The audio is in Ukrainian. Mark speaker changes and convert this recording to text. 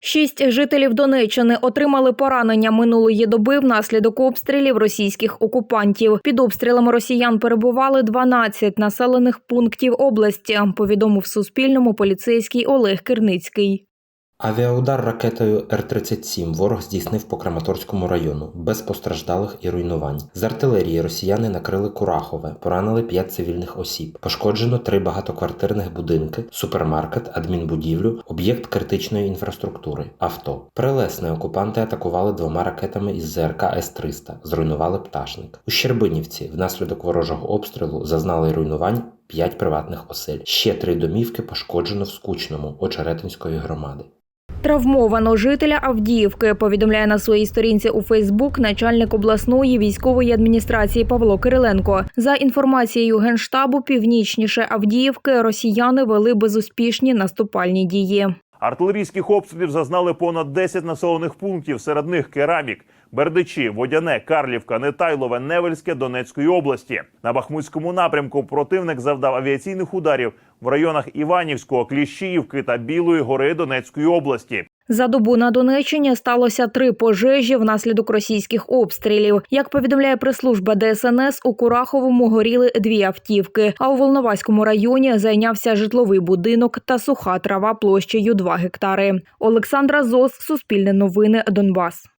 Speaker 1: Шість жителів Донеччини отримали поранення минулої доби внаслідок обстрілів російських окупантів. Під обстрілами росіян перебували 12 населених пунктів області. Повідомив Суспільному поліцейський Олег Кирницький.
Speaker 2: Авіаудар ракетою Р-37 ворог здійснив по Краматорському району без постраждалих і руйнувань. З артилерії росіяни накрили Курахове, поранили 5 цивільних осіб. Пошкоджено три багатоквартирних будинки, супермаркет, адмінбудівлю, об'єкт критичної інфраструктури, авто. Прилесне окупанти атакували двома ракетами із ЗРК С-300, зруйнували пташник. У Щербинівці внаслідок ворожого обстрілу зазнали руйнувань 5 приватних осель. Ще три домівки пошкоджено в Скучному Очеретинської громади.
Speaker 1: Травмовано жителя Авдіївки, повідомляє на своїй сторінці у Фейсбук начальник обласної військової адміністрації Павло Кириленко. За інформацією генштабу, північніше Авдіївки росіяни вели безуспішні наступальні дії.
Speaker 3: Артилерійських обстрілів зазнали понад 10 населених пунктів. Серед них Керамік, Бердичі, Водяне, Карлівка, Нетайлове, Невельське Донецької області. На Бахмутському напрямку противник завдав авіаційних ударів в районах Іванівського, Кліщіївки та Білої гори Донецької області.
Speaker 1: За добу на Донеччині сталося три пожежі внаслідок російських обстрілів. Як повідомляє прес-служба ДСНС, у Кураховому горіли дві автівки. А у Волноваському районі зайнявся житловий будинок та суха трава площею 2 гектари. Олександра Зос, Суспільне новини, Донбас.